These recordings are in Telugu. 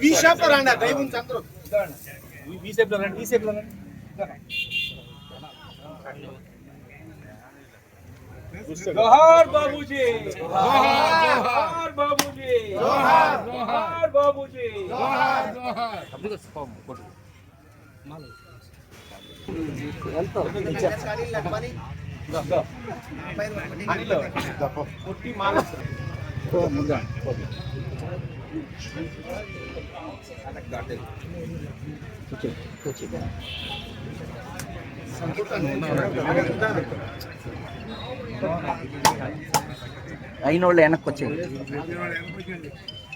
వి షాప్ లో రండి టైం ఉంది అందరూ వి షాప్ లో రండి వి షాప్ లో రండి जोहार बाबूजी जोहार बाबूजी जोहार जोहार बाबूजी పుట్టి మాల అయిన వాళ్ళు వెనక్కి వచ్చేది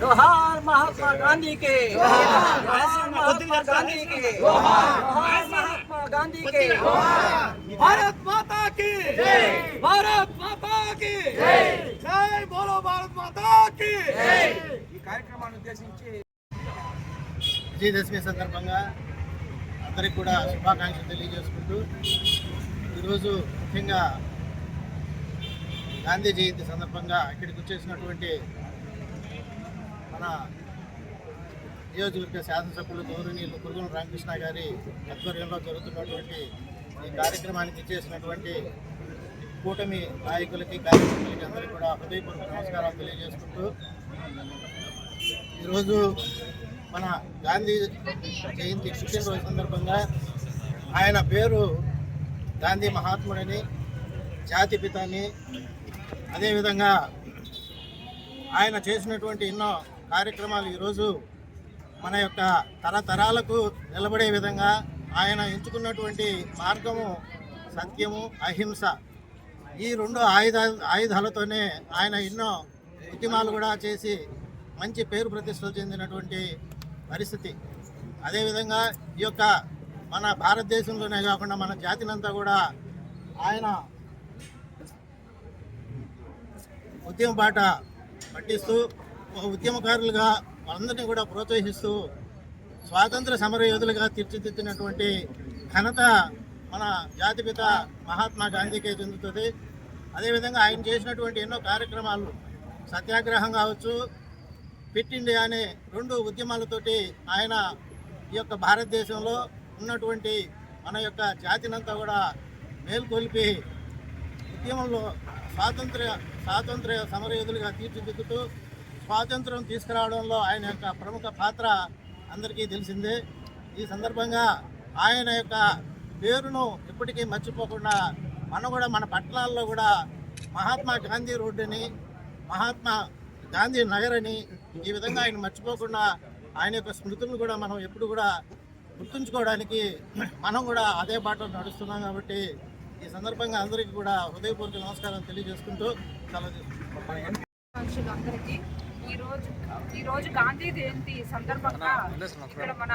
जोहार महात्मा गांधी के जोहार महात्मा गांधी के जोहार महात्मा गांधी के भारत माता की भारत माता की जय बोलो भारत माता की ఈ కార్యక్రమాన్ని ఉద్దేశించి విజయదశమి సందర్భంగా అందరికి కూడా శుభాకాంక్షలు తెలియజేసుకుంటూ ఈరోజు ముఖ్యంగా గాంధీ జయంతి సందర్భంగా ఇక్కడికి వచ్చేసినటువంటి మన నియోజకవర్గ శాసనసభ్యులు గౌరవనీయులు కురుగుల రామకృష్ణ గారి ఆధ్వర్యంలో జరుగుతున్నటువంటి ఈ కార్యక్రమానికి ఇచ్చేసినటువంటి కూటమి నాయకులకి కార్యకర్తలకి అందరికీ కూడా హృదయపూర్వక నమస్కారాలు తెలియజేసుకుంటూ ఈరోజు మన గాంధీ జయంతి పుట్టినరోజు సందర్భంగా ఆయన పేరు గాంధీ మహాత్ముడని జాతిపిత అని అదేవిధంగా ఆయన చేసినటువంటి ఎన్నో కార్యక్రమాలు ఈరోజు మన యొక్క తరతరాలకు నిలబడే విధంగా ఆయన ఎంచుకున్నటువంటి మార్గము సత్యము అహింస. ఈ రెండు ఆయుధ ఆయుధాలతోనే ఆయన ఎన్నో ఉద్యమాలు కూడా చేసి మంచి పేరు ప్రతిష్టలు చెందినటువంటి పరిస్థితి. అదేవిధంగా ఈ యొక్క మన భారతదేశంలోనే కాకుండా మన జాతినంతా కూడా ఆయన ఉద్యమ బాట పట్టిస్తూ ఒక ఉద్యమకారులుగా వాళ్ళందరినీ కూడా ప్రోత్సహిస్తూ స్వాతంత్ర సమర యోధులుగా తీర్చిదిద్దినటువంటి ఘనత మన జాతిపిత మహాత్మా గాంధీకే చెందుతుంది. అదేవిధంగా ఆయన చేసినటువంటి ఎన్నో కార్యక్రమాలు సత్యాగ్రహం కావచ్చు ఫిట్ ఇండియా అనే రెండు ఉద్యమాలతోటి ఆయన ఈ యొక్క భారతదేశంలో ఉన్నటువంటి మన యొక్క జాతినంతా కూడా మేల్కొల్పి ఉద్యమంలో స్వాతంత్ర స్వాతంత్ర సమరయోధులుగా తీర్చిదిద్దుతూ స్వాతంత్రం తీసుకురావడంలో ఆయన యొక్క ప్రముఖ పాత్ర అందరికీ తెలిసిందే. ఈ సందర్భంగా ఆయన యొక్క పేరును ఎప్పటికీ మర్చిపోకుండా మనం కూడా మన పట్టణాల్లో కూడా మహాత్మా గాంధీ రోడ్డుని మహాత్మా గాంధీ నగర్ అని ఈ విధంగా ఆయన మర్చిపోకుండా ఆయన యొక్క స్మృతులను కూడా మనం ఎప్పుడు కూడా గుర్తుంచుకోవడానికి మనం కూడా అదే బాటలో నడుస్తున్నాం కాబట్టి ఈ సందర్భంగా అందరికీ కూడా హృదయపూర్వక నమస్కారం తెలియజేసుకుంటూ చాలా మనుషులందరికీ ఈ రోజు ఈ రోజు గాంధీ జయంతి సందర్భంగా ఇక్కడ మన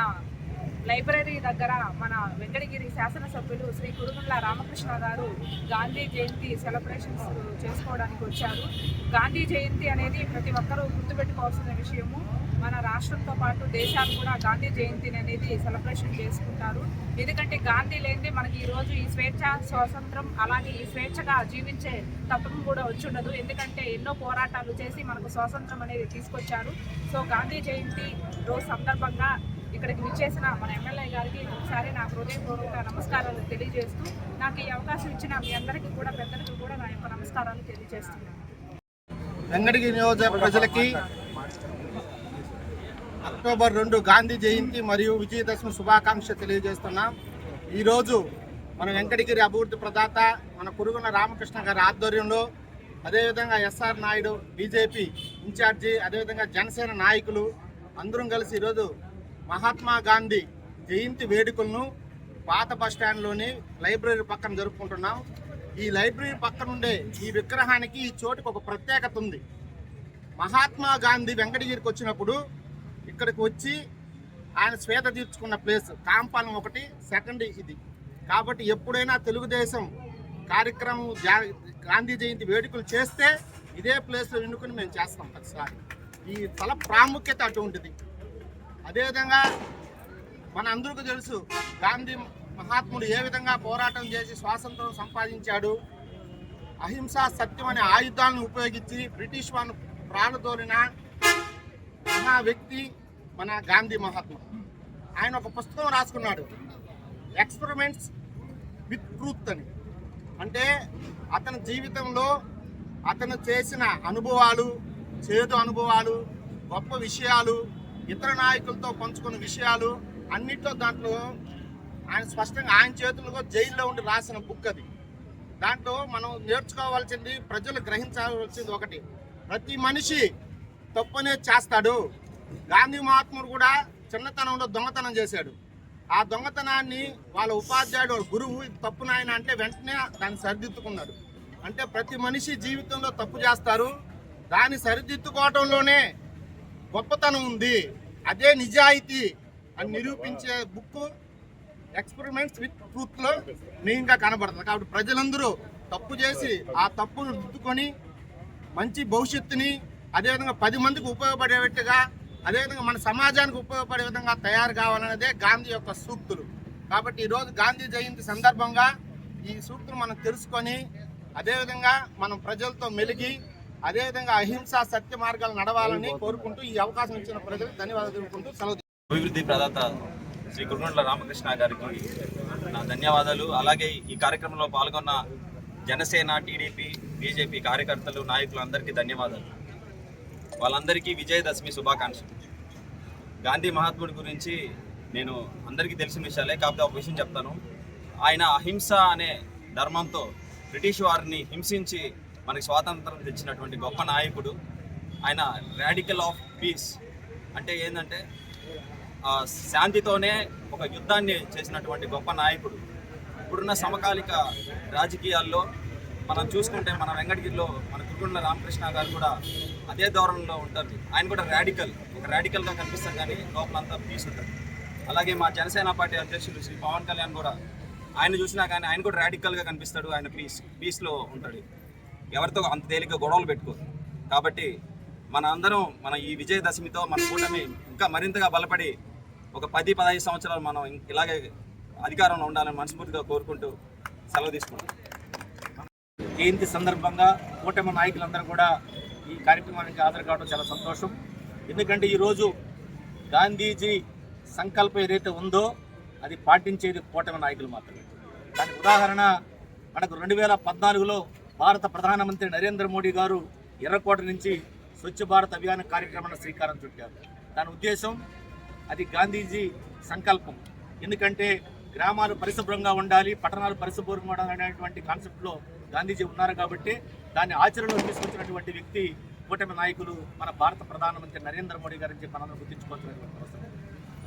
లైబ్రరీ దగ్గర మన వెంకటగిరి శాసనసభ్యులు శ్రీ కురుగుండ్ల రామకృష్ణ గారు గాంధీ జయంతి సెలబ్రేషన్స్ చేసుకోవడానికి వచ్చారు. గాంధీ జయంతి అనేది ప్రతి ఒక్కరూ గుర్తుపెట్టుకోవాల్సిన విషయము. మన రాష్ట్రంతో పాటు దేశాలు కూడా గాంధీ జయంతిని అనేది సెలబ్రేషన్ చేసుకుంటారు. ఎందుకంటే గాంధీ లేనిదే మనకి ఈరోజు ఈ స్వేచ్ఛ స్వాతంత్రం అలాగే ఈ స్వేచ్ఛగా జీవించే తత్వం కూడా వచ్చుండదు ఎందుకంటే ఎన్నో పోరాటాలు చేసి మనకు స్వాతంత్రం అనేది తీసుకొచ్చారు. సో గాంధీ జయంతి రోజు సందర్భంగా ఇక్కడికి విచ్చేసిన మన ఎమ్మెల్యే గారికి ఒకసారి నా హృదయపూర్వక నమస్కారాలు తెలియజేస్తూ నాకు ఈ అవకాశం ఇచ్చిన మీ అందరికీ కూడా పెద్దలకు కూడా నా యొక్క నమస్కారాలు తెలియజేస్తున్నాను. వెంకటగిరి నియోజక ప్రజలకి అక్టోబర్ రెండు గాంధీ జయంతి మరియు విజయదశమి శుభాకాంక్ష తెలియజేస్తున్నాం. ఈరోజు మన వెంకటగిరి అభివృద్ధి ప్రదాత మన కురుగున రామకృష్ణ గారి ఆధ్వర్యంలో అదేవిధంగా ఎస్ఆర్ నాయుడు బీజేపీ ఇన్ఛార్జి అదేవిధంగా జనసేన నాయకులు అందరం కలిసి ఈరోజు మహాత్మా గాంధీ జయంతి వేడుకలను పాత బస్ స్టాండ్లోని లైబ్రరీ పక్కన జరుపుకుంటున్నాం. ఈ లైబ్రరీ పక్కన ఉండే ఈ విగ్రహానికి ఈ చోటుకు ఒక ప్రత్యేకత ఉంది. మహాత్మా గాంధీ వెంకటగిరికి వచ్చినప్పుడు ఇక్కడికి వచ్చి ఆయన శ్వేత తీర్చుకున్న ప్లేస్ కాంపాలం ఒకటి సెకండ్ ఇది. కాబట్టి ఎప్పుడైనా తెలుగుదేశం కార్యక్రమం గాంధీ జయంతి వేడుకలు చేస్తే ఇదే ప్లేస్లో ఎన్నుకుని మేము చేస్తాం ప్రతిసారి. ఈ స్థల ప్రాముఖ్యత అటువంటిది. అదేవిధంగా మన అందరికీ తెలుసు గాంధీ మహాత్ముడు ఏ విధంగా పోరాటం చేసి స్వాతంత్రం సంపాదించాడు. అహింస సత్యం అనే ఆయుధాలను ఉపయోగించి బ్రిటిష్ వారిని ప్రాణతోలిన మహా వ్యక్తి మన గాంధీ మహాత్ముడు. ఆయన ఒక పుస్తకం రాసుకున్నాడు ఎక్స్పెరిమెంట్స్ విత్ ట్రూత్ అని. అంటే అతని జీవితంలో అతను చేసిన అనుభవాలు చేదు అనుభవాలు గొప్ప విషయాలు ఇతర నాయకులతో పంచుకున్న విషయాలు అన్నిట్లో దాంట్లో ఆయన స్పష్టంగా ఆయన చేతుల్లో జైల్లో ఉండి రాసిన బుక్ అది. దాంట్లో మనం నేర్చుకోవాల్సింది ప్రజలు గ్రహించవలసింది ఒకటి. ప్రతి మనిషి తప్పునే చేస్తాడు. గాంధీ మహాత్ముడు కూడా చిన్నతనంలో దొంగతనం చేశాడు. ఆ దొంగతనాన్ని వాళ్ళ ఉపాధ్యాయుడు వాళ్ళ గురువు తప్పు నాయన అంటే వెంటనే దాన్ని సరిదిద్దుకున్నాడు. అంటే ప్రతి మనిషి జీవితంలో తప్పు చేస్తారు. దాన్ని సరిదిద్దుకోవటంలోనే గొప్పతనం ఉంది. అదే నిజాయితీ అని నిరూపించే బుక్ ఎక్స్పెరిమెంట్స్ విత్ ట్రూత్లో మెయిన్గా కనబడుతుంది. కాబట్టి ప్రజలందరూ తప్పు చేసి ఆ తప్పును దిద్దుకొని మంచి భవిష్యత్తుని అదేవిధంగా పది మందికి ఉపయోగపడేట్టుగా అదేవిధంగా మన సమాజానికి ఉపయోగపడే విధంగా తయారు కావాలనేదే గాంధీ యొక్క సూక్తులు. కాబట్టి ఈరోజు గాంధీ జయంతి సందర్భంగా ఈ సూక్తులు మనం తెలుసుకొని అదేవిధంగా మనం ప్రజలతో మెలిగి అదేవిధంగా అహింస సత్య మార్గాలు నడవాలని కోరుకుంటూ ఈ అవకాశం ఇచ్చిన ప్రజలకు ధన్యవాదాలు తెలుపుకుంటూ సెలవు అభివృద్ధి ప్రదాత శ్రీ కురుగొండ్ల రామకృష్ణ గారికి నా ధన్యవాదాలు. అలాగే ఈ కార్యక్రమంలో పాల్గొన్న జనసేన టీడీపీ బీజేపీ కార్యకర్తలు నాయకులు అందరికీ ధన్యవాదాలు. వాళ్ళందరికీ విజయదశమి శుభాకాంక్షలు. గాంధీ మహాత్ముడి గురించి నేను అందరికీ తెలిసిన విషయాలే కాకపోతే ఒక విషయం చెప్తాను. ఆయన అహింస అనే ధర్మంతో బ్రిటిష్ వారిని హింసించి మనకి స్వాతంత్రం తెచ్చినటువంటి గొప్ప నాయకుడు. ఆయన రాడికల్ ఆఫ్ పీస్ అంటే ఏంటంటే శాంతితోనే ఒక యుద్ధాన్ని చేసినటువంటి గొప్ప నాయకుడు. ఇప్పుడున్న సమకాలిక రాజకీయాల్లో మనం చూసుకుంటే మన వెంకటగిరిలో మన కుటుంబ రామకృష్ణ గారు కూడా అదే ధోరణిలో ఉంటారు. ఆయన కూడా రాడికల్ ఒక రాడికల్గా కనిపిస్తారు కానీ లోపలంతా పీస్ ఉంటుంది. అలాగే మా జనసేన పార్టీ అధ్యక్షుడు శ్రీ పవన్ కళ్యాణ్ కూడా ఆయన చూసినా కానీ ఆయన కూడా రాడికల్గా కనిపిస్తాడు. ఆయన పీస్ పీస్లో ఉంటాడు. ఎవరితో అంత తేలిక గొడవలు పెట్టుకోరు కాబట్టి మన అందరం మన ఈ విజయదశమితో మన కూటమి ఇంకా మరింతగా బలపడి ఒక పది పదహైదు సంవత్సరాలు మనం ఇలాగే అధికారంలో ఉండాలని మనస్ఫూర్తిగా కోరుకుంటూ సెలవు తీసుకుంటాం జయంతి సందర్భంగా కూటమి నాయకులందరూ కూడా ఈ కార్యక్రమానికి హాజరు కావడం చాలా సంతోషం. ఎందుకంటే ఈరోజు గాంధీజీ సంకల్పం ఏదైతే ఉందో అది పాటించేది కూటమి నాయకులు మాత్రమే. దానికి ఉదాహరణ మనకు రెండు వేల పద్నాలుగులో భారత ప్రధానమంత్రి నరేంద్ర మోడీ గారు ఎర్రకోట నుంచి స్వచ్ఛ భారత్ అభియాన్ కార్యక్రమాన్ని శ్రీకారం చుట్టారు. దాని ఉద్దేశం అది గాంధీజీ సంకల్పం. ఎందుకంటే గ్రామాలు పరిశుభ్రంగా ఉండాలి పట్టణాలు పరిశుభ్రంగా ఉండాలి అనేటువంటి కాన్సెప్ట్లో గాంధీజీ ఉన్నారు కాబట్టి దాన్ని ఆచరణలో తీసుకొచ్చినటువంటి వ్యక్తి కూటమి నాయకులు మన భారత ప్రధానమంత్రి నరేంద్ర మోడీ గారని చెప్పి మనం గుర్తించుకోవాల్సినటువంటి అవసరం.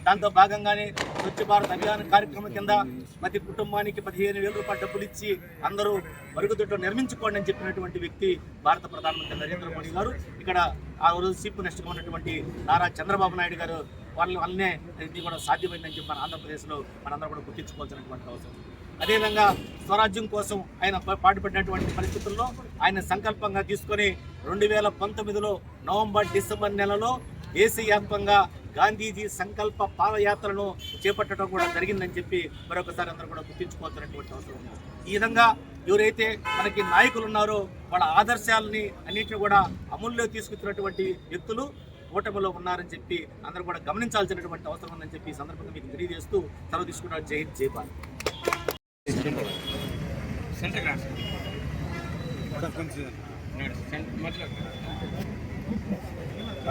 దాంతో భాగంగానే స్వచ్ఛ భారత్ అభియాన్ కార్యక్రమం కింద ప్రతి కుటుంబానికి పదిహేను వేల రూపాయల డబ్బులు ఇచ్చి అందరూ మరుగుదొడ్డు నిర్మించుకోండి అని చెప్పినటువంటి వ్యక్తి భారత ప్రధానమంత్రి నరేంద్ర మోడీ గారు. ఇక్కడ ఆ రోజు చీఫ్ మినిస్టర్గా ఉన్నటువంటి నారా చంద్రబాబు నాయుడు గారు వాళ్ళ వల్లనే ఇది కూడా సాధ్యమైందని చెప్పి మన ఆంధ్రప్రదేశ్లో మనందరూ కూడా గుర్తించుకోవాల్సినటువంటి అవసరం. అదేవిధంగా స్వరాజ్యం కోసం ఆయన పాటుపడినటువంటి పరిస్థితుల్లో ఆయన సంకల్పంగా తీసుకొని రెండు వేల పంతొమ్మిదిలో నవంబర్ డిసెంబర్ నెలలో దేశవ్యాప్తంగా గాంధీజీ సంకల్ప పాదయాత్రను చేపట్టడం కూడా జరిగిందని చెప్పి మరొకసారి అందరూ కూడా గుర్తించుకోవాల్సినటువంటి అవసరం ఉంది. ఈ విధంగా ఎవరైతే మనకి నాయకులు ఉన్నారో వాళ్ళ ఆదర్శాలని అన్నింటినీ కూడా అమల్లో తీసుకొచ్చినటువంటి వ్యక్తులు కూటమిలో ఉన్నారని చెప్పి అందరూ కూడా గమనించాల్సినటువంటి అవసరం ఉందని చెప్పి ఈ సందర్భంగా మీకు తెలియజేస్తూ సెలవు తీసుకున్నారు జై హింద్ జై భారత్.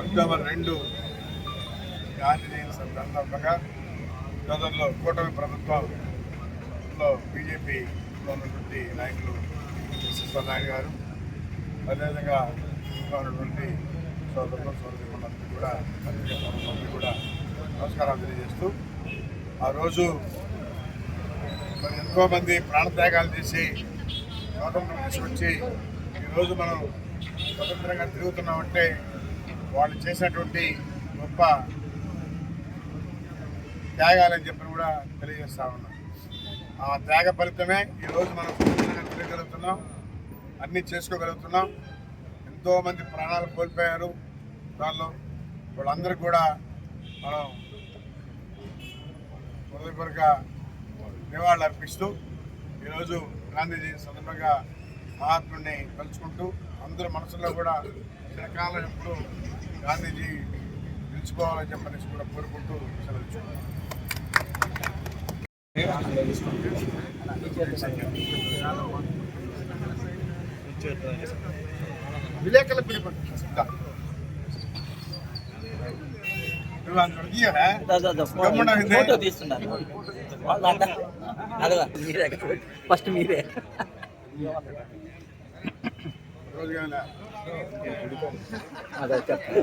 అక్టోబర్ రెండు గాంధీ జయంతి సందర్భంగా గతంలో కూటమి ప్రభుత్వంలో బీజేపీలో ఉన్నటువంటి నాయకులు విశ్వనారాయణ నాయుడు గారు అదేవిధంగా ఇంకా ఉన్నటువంటి సోదరులు సోదరులందరికీ కూడా అందరికీ కూడా నమస్కారాలు తెలియజేస్తూ ఆ రోజు మరి ఎంతోమంది ప్రాణత్యాగాలు చేసి స్వాతంత్రం తీసుకొచ్చి ఈరోజు మనం స్వతంత్రంగా తిరుగుతున్నామంటే వాళ్ళు చేసినటువంటి గొప్ప త్యాగాలని చెప్పి కూడా తెలియజేస్తా ఉన్నాం. ఆ త్యాగ ఫలితమే ఈరోజు మనం తెలియగలుగుతున్నాం తిరగలుగుతున్నాం అన్నీ చేసుకోగలుగుతున్నాం. ఎంతోమంది ప్రాణాలు కోల్పోయారు దానిలో. వాళ్ళందరికీ కూడా మనం హృదయపూర్వక నివాళులు అర్పిస్తూ ఈరోజు గాంధీజీ సందర్భంగా మహాత్ముడిని తలుచుకుంటూ అందరి మనసులో కూడా చిరకాలం ఎప్పుడు గాంధీజీ నిలుచుకోవాలని చెప్పనేసి కూడా కోరుకుంటూ సెలవు ఇచ్చుకుంటాం. విలేకరుల పిలుపు ఫోటో తీస్తున్నారు మీరే ఫస్ట్ మీరే. అదే చెప్పండి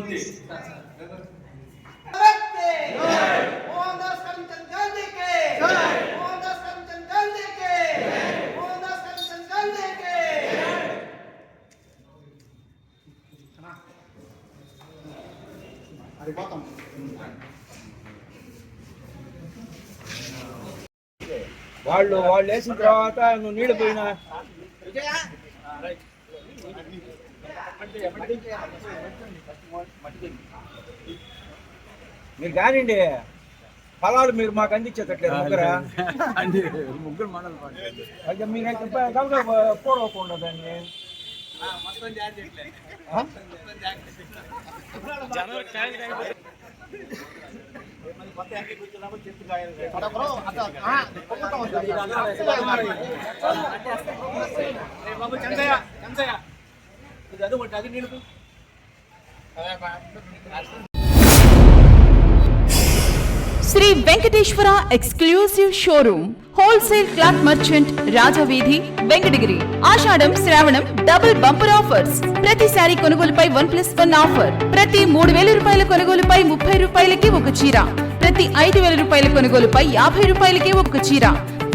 బుద్ధి అడిపోతాం వాళ్ళు వాళ్ళు వేసిన తర్వాత నువ్వు నీళ్ళు పోయినా. మీరు కానివ్వండి ఫలాలు మీరు మాకు అందించేటట్లేదు ముగ్గురా? ముగ్గురు మండలి అయితే మీరైతే కనుక పోడవకుండా దాన్ని. ఆ? Shri Venkateswara exclusive showroom wholesale cloth merchant Rajaveedhi Venkatagiri. ఆషాఢం శ్రావణం డబుల్ బంపర్ ఆఫర్స్. ప్రతి శారీ కొనుగోలుపై వన్ ప్లస్ వన్ ఆఫర్. ప్రతి మూడు వేల రూపాయల కొనుగోలుపై ముప్పై రూపాయలకి ఒక చీర. ప్రతి ఐదు వేల రూపాయల కొనుగోలుపై యాభై రూపాయలకి ఒక చీర.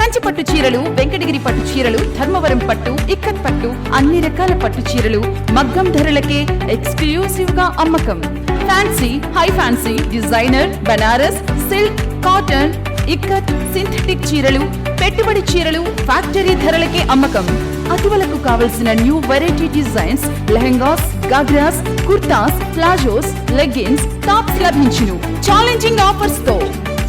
కంచి పట్టు చీరలు వెంకటగిరి పట్టు చీరలు ధర్మవరం పట్టు ఇక్కత్ పట్టు అన్ని రకాల పట్టు చీరలు మగ్గం ధరలకే ఎక్స్క్లూసివ్గా అమ్మకం. Fancy high fancy designer Banaras silk cotton ikat synthetic చీరలు పెట్టుబడి చీరలు ఫ్యాక్టరీ ధరలకే అమ్మకం. అటువలకు కావలసిన new variety designs lehengas ghagras kurtas palazzos leggings tops లభించును. ఛాలెంజింగ్ ఆఫర్స్తో.